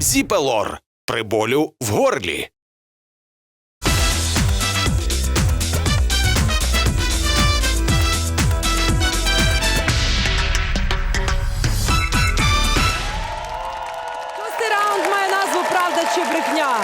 Зіпелор при болю в горлі. Шостий раунд має назву Правда чи брехня.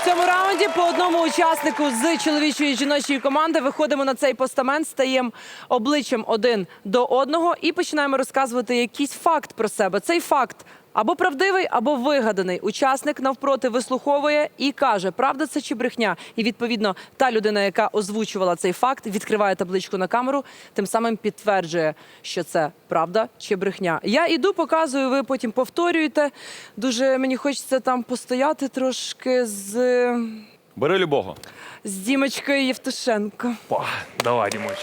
В цьому раунді по одному учаснику з чоловічої і жіночої команди виходимо на цей постамент, стаємо обличчям один до одного і починаємо розказувати якийсь факт про себе. Цей факт або правдивий, або вигаданий. Учасник навпроти вислуховує і каже, правда це чи брехня. І відповідно та людина, яка озвучувала цей факт, відкриває табличку на камеру, тим самим підтверджує, що це правда чи брехня. Я іду, показую, ви потім повторюєте. Дуже мені хочеться там постояти трошки з, Бери любого. з Дімочкою Євтушенко. Па, давай, Дімоч.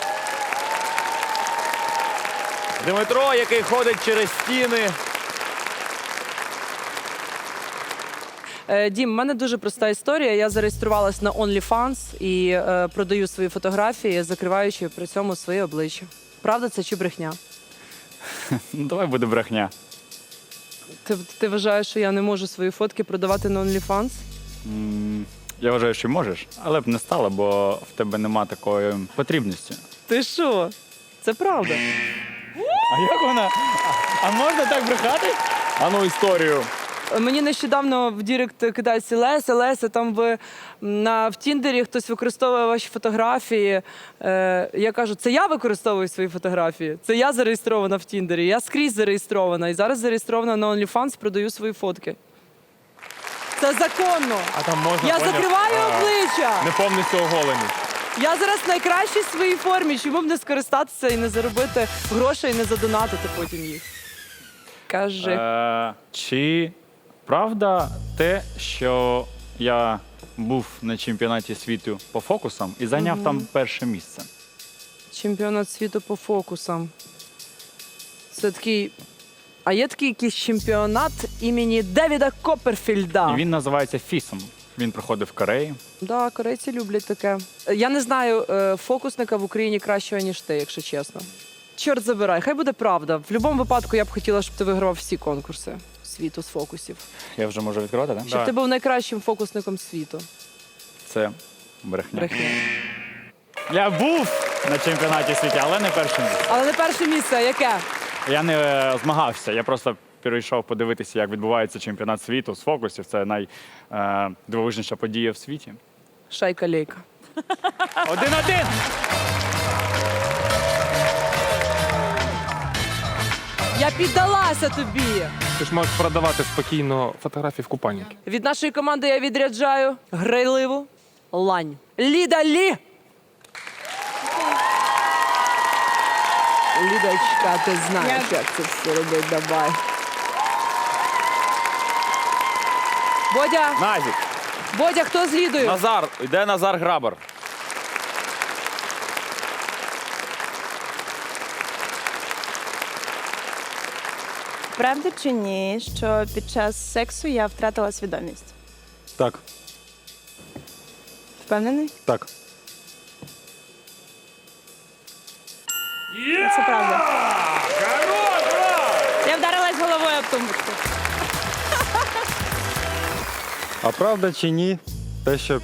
Дмитро, який ходить через стіни. Дім, в мене дуже проста історія. Я зареєструвалась на OnlyFans і е, продаю свої фотографії, закриваючи при цьому своє обличчя. Правда це чи брехня? Ну, давай буде брехня. Ти, ти вважаєш, що я не можу свої фотки продавати на OnlyFans? М, Я вважаю, що можеш, але б не стало, бо в тебе нема такої потрібності. Ти що? Це правда. А як вона? А, можна так брехати? А ну історію. Мені нещодавно в Дірект кидають Леся, Леся, там ви на в Тіндері хтось використовує ваші фотографії. Е, я кажу, це я використовую свої фотографії. Це я зареєстрована в Тіндері. Я скрізь зареєстрована. І зараз зареєстрована на OnlyFans, продаю свої фотки. Це законно. А там можна Я поняв, закриваю а, обличчя. Не повністю оголені. Я зараз в найкращій своїй формі. Чому б не скористатися і не заробити грошей, і не задонатити потім їх? Кажи. Е, чи правда те, що я був на чемпіонаті світу по фокусам і зайняв там перше місце? Чемпіонат світу по фокусам. Це такий. А є такий якийсь чемпіонат імені Девіда Копперфільда. І він називається Фісом. Він проходив в Кореї. Да, корейці люблять таке. Я не знаю е, фокусника в Україні кращого, ніж ти, якщо чесно. Чорт забирай, хай буде правда. В будь-якому випадку я б хотіла, щоб ти вигравав всі конкурси світу з фокусів. Я вже можу відкривати, так? Щоб Да. ти був найкращим фокусником світу. Це брехня. Брехня. Я був на чемпіонаті світу, але не перше місце. Але не перше місце, яке? Я не е, змагався, я просто перейшов подивитися, як відбувається чемпіонат світу з фокусів. Це найдивовижніша подія в світі. Шайка лейка. Один-один! Я піддалася тобі. Ти ж можеш продавати спокійно фотографії в купальнику. Від нашої команди я відряджаю грайливу лань. Ліда Лі. Лідочка, ти знаєш, як це все робити. Давай. Бодя, Назік. Бодя, хто з Лідою? Назар. Йде Назар Грабар. Правда чи ні, що під час сексу я втратила свідомість? Так, Впевнений? так. Це правда. Я вдарилась головою об тумбочку. А правда чи ні? Те, що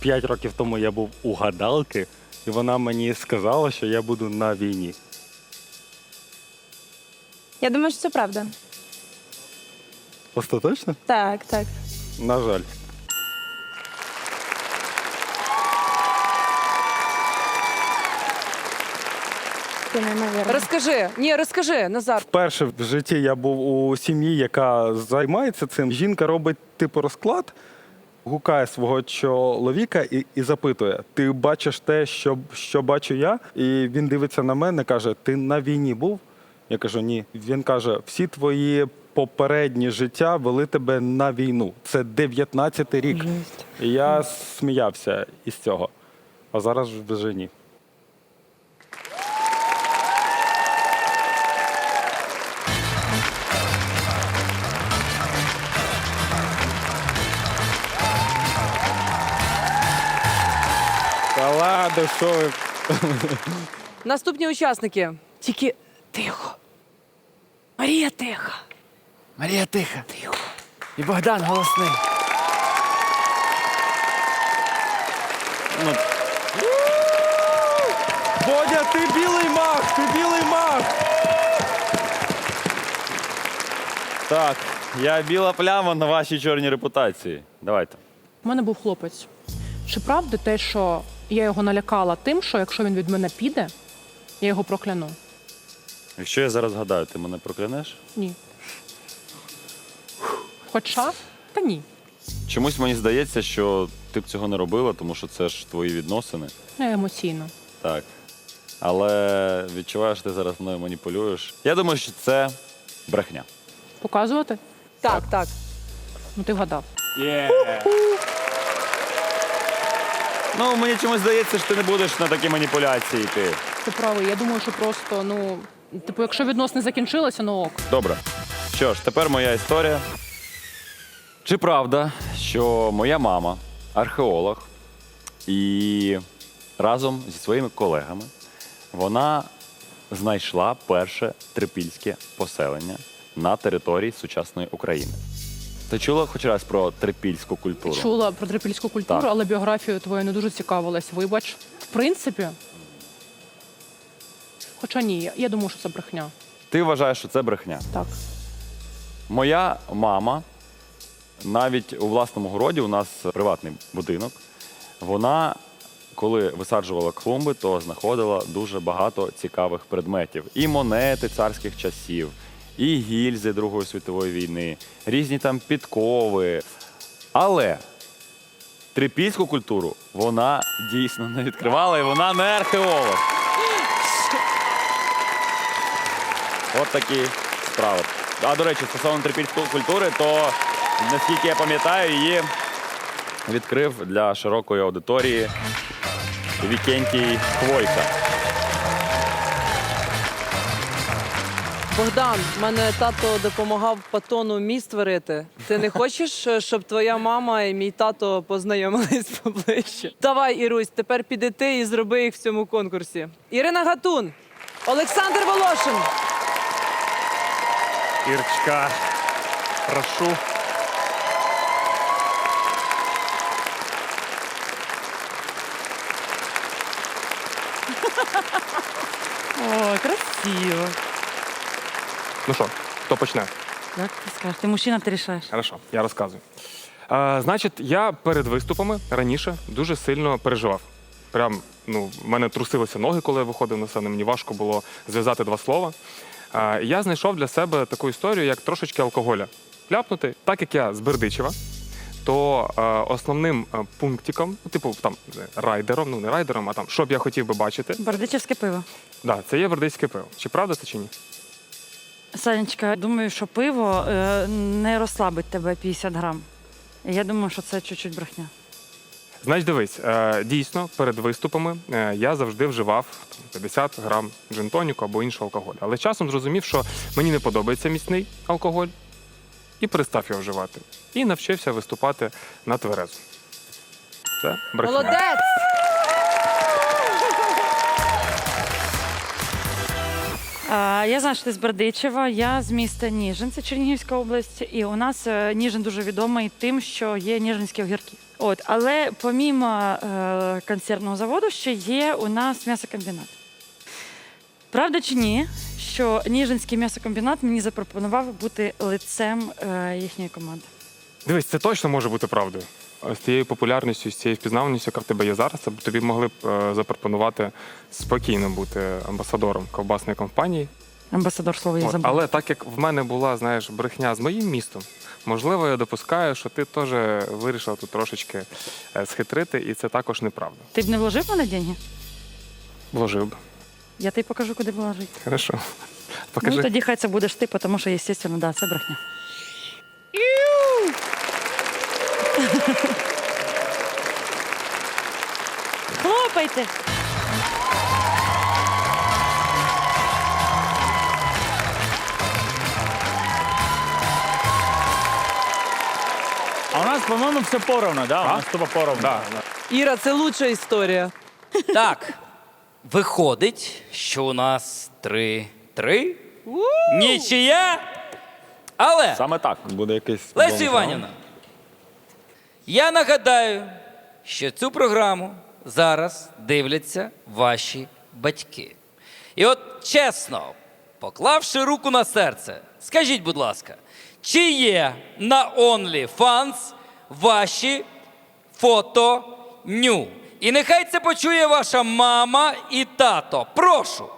5 років тому я був у гадалки, і вона мені сказала, що я буду на війні. Я думаю, що це правда. Остаточно? Так, так. На жаль. Розкажи. Ні, розкажи, Назар. Вперше в житті я був у сім'ї, яка займається цим. Жінка робить типу розклад, гукає свого чоловіка і, і запитує: Ти бачиш те, що, що бачу я? І він дивиться на мене, каже: Ти на війні був? Я кажу, ні. Він каже: всі твої попередні життя вели тебе на війну. Це 19-й рік. І я сміявся із цього. А зараз вже ні. Та ладно, що ви? Наступні учасники. Тільки тихо. Марія тиха. Марія тиха. Тихо. І Богдан голосний. Бодя, ти білий мах! Ти білий мах! Так, я біла пляма на вашій чорній репутації. Давайте. У мене був хлопець. Чи правда те, що я його налякала тим, що якщо він від мене піде, я його прокляну? Якщо я зараз гадаю, ти мене проклянеш? Ні. Хоча, та ні. Чомусь мені здається, що ти б цього не робила, тому що це ж твої відносини. Не емоційно. Так. Але відчуваєш, що ти зараз мною маніпулюєш. Я думаю, що це брехня. Показувати? Так, так. Ну ти вгадав. Ну, мені чомусь здається, що ти не будеш на такі маніпуляції йти. Ти правий. Я думаю, що просто, ну, типу, якщо відносини закінчилися, ну ок. Добре. Що ж, тепер моя історія. Чи правда, що моя мама археолог, і разом зі своїми колегами вона знайшла перше трипільське поселення на території сучасної України? Ти чула хоч раз про трипільську культуру? Чула про трипільську культуру, Так. але біографію твою не дуже цікавилась. Вибач. В принципі. Хоча ні, я- думаю, що це брехня. Ти вважаєш, що це брехня? Так. Моя мама навіть у власному городі, у нас приватний будинок, вона, коли висаджувала клумби, то знаходила дуже багато цікавих предметів. І монети царських часів, і гільзи Другої світової війни, різні там підкови. Але трипільську культуру вона дійсно не відкривала, і вона не археолог. От такі справи. А до речі, стосовно трипільської культури, то наскільки я пам'ятаю, її відкрив для широкої аудиторії Вікентій Хвойка. Богдан, мене тато допомагав патону міст варити. Ти не хочеш, щоб твоя мама і мій тато познайомились поближче? Давай, Ірусь, тепер піди ти і зроби їх в цьому конкурсі. Ірина Гатун, Олександр Волошин. Ірочка, прошу. Ой, красиво. Ну що, хто почне? Як ти скажеш? Ти мужчина, ти рішаєш. Хорошо, я розказую. А, значить, я перед виступами раніше дуже сильно переживав. Прям, ну, в мене трусилися ноги, коли я виходив на сцену, мені важко було зв'язати два слова. Я знайшов для себе таку історію, як трошечки алкоголя. Ляпнути, так як я з Бердичева, то е, основним е, пунктиком, ну, типу там райдером, ну не райдером, а там, що б я хотів би бачити, Бердичевське пиво. да, це є бердичське пиво. Чи правда це чи ні? Санечка, думаю, що пиво е, не розслабить тебе 50 грам. Я думаю, що це чуть-чуть брехня. Значить, дивись, е, дійсно, перед виступами е, я завжди вживав 50 грам джин-тоніку або іншого алкоголю. Але часом зрозумів, що мені не подобається міцний алкоголь, і перестав його вживати. І навчився виступати на тверезу. Це брехня. Молодець! Я знаю, що ти з Бердичева, я з міста Ніжин, це Чернігівська область, і у нас е, Ніжин дуже відомий тим, що є ніжинські огірки. От, але помімо е, консервного заводу, ще є у нас м'ясокомбінат. Правда чи ні, що Ніжинський м'ясокомбінат мені запропонував бути лицем е, їхньої команди? Дивись, це точно може бути правдою. З тією популярністю, з цією впізнаваністю, яка в тебе є зараз, тобі могли б е, запропонувати спокійно бути амбасадором ковбасної компанії. Амбасадор слова я От, забула. але так як в мене була, знаєш, брехня з моїм містом, можливо, я допускаю, що ти теж вирішив тут трошечки е, схитрити, і це також неправда. Ти б не вложив мене деньги? Вложив би. Я тобі покажу, куди вложити. Хорошо. Покажи. Ну тоді хай це будеш ти, тому що, звісно, да, це брехня. Хлопайте! А у нас, по-моєму, все поровну, да? У нас тупо поровну. Да, да. Іра, це лучша історія. Так, виходить, що у нас три-три. Нічия. Але Саме так. Буде якийсь. Лесю Іванівна, я нагадаю, що цю програму зараз дивляться ваші батьки. І от чесно, поклавши руку на серце, скажіть, будь ласка, чи є на OnlyFans ваші фото ню? І нехай це почує ваша мама і тато. Прошу.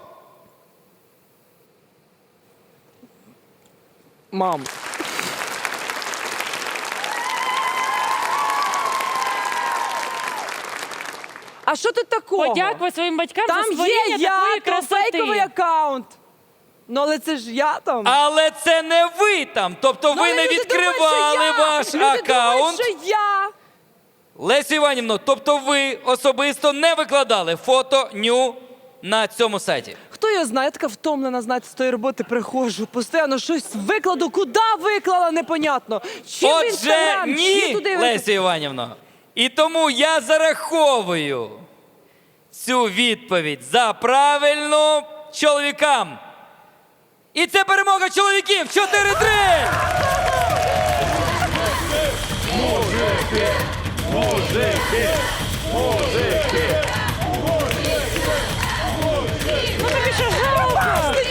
Мам. А що тут такого? Подякуй своїм батькам Там створення є я, такої красоти. фейковий аккаунт. Ну, але це ж я там. Але це не ви там. Тобто Ну, ви не відкривали думають, ваш люди аккаунт. Думають, що я. Лесю Іванівно, тобто ви особисто не викладали фото ню на цьому сайті. Хто його знає, я така втомлена, знаєте, з тої роботи приходжу, постійно щось викладу, куди виклала, непонятно. Чи в Отже, інстаграм, чи ні, туди. Лесю Іванівно. І тому я зараховую цю відповідь за правильну чоловікам. І це перемога чоловіків 4-3! Ну тобі що жалко? Тобі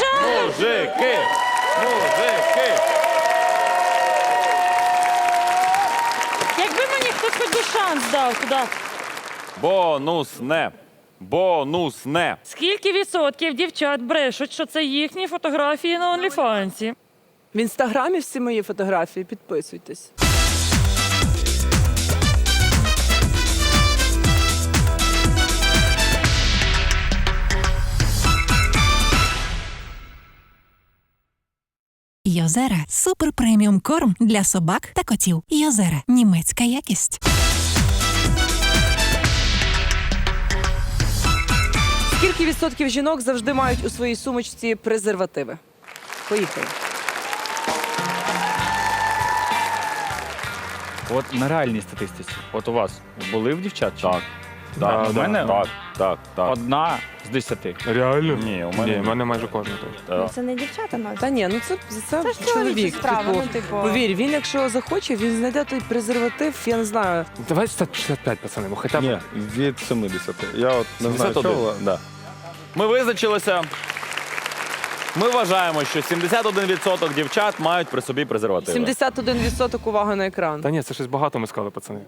жалко? Мужики! Мужики! Якби мені хтось хоч би шанс дав туди. Бонус не. Бонус не. Скільки відсотків дівчат брешуть, що це їхні фотографії на OnlyFans? В інстаграмі всі мої фотографії, підписуйтесь. Йозера супер преміум корм для собак та котів. Йозера німецька якість. Скільки відсотків жінок завжди мають у своїй сумочці презервативи? Поїхали. От на реальній статистиці. От у вас були в дівчат? чи ні? Так. У мене Так, так, так. одна з десяти. Реально? Ні, у мене Ні, в мене майже кожен теж. Так. Це не дівчата носять. Та ні, ну це, це, Це ж чоловіча чоловік. справа, типу, ну, типу. Повір, він якщо захоче, він знайде той презерватив, я не знаю. Давай 65, пацани, бо хоча б. Ні, від 70. Я от не знаю, 71. чого. Да. Ми визначилися. Ми вважаємо, що 71% дівчат мають при собі презервативи. 71% уваги на екран. Та ні, це щось багато ми сказали, пацани.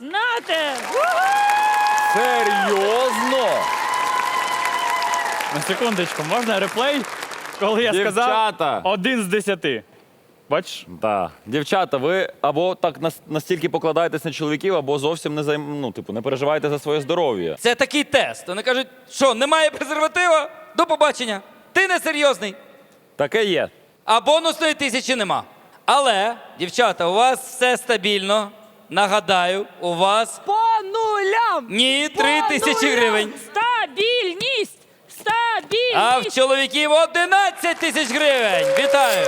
Нате! Серйозно? На секундочку, можна реплей? Коли я сказав Дівчата! один з десяти. Бачиш? Так. Дівчата, ви або так нас- настільки покладаєтесь на чоловіків, або зовсім не займ... ну, типу, не переживаєте за своє здоров'я. Це такий тест. Вони кажуть, що немає презерватива? До побачення. Ти не серйозний. Таке є. А бонусної тисячі нема. Але, дівчата, у вас все стабільно. Нагадаю, у вас По нулям! ні, три тисячі гривень. Стабільність! Стабільність! А в чоловіків 11 тисяч гривень. Вітаю!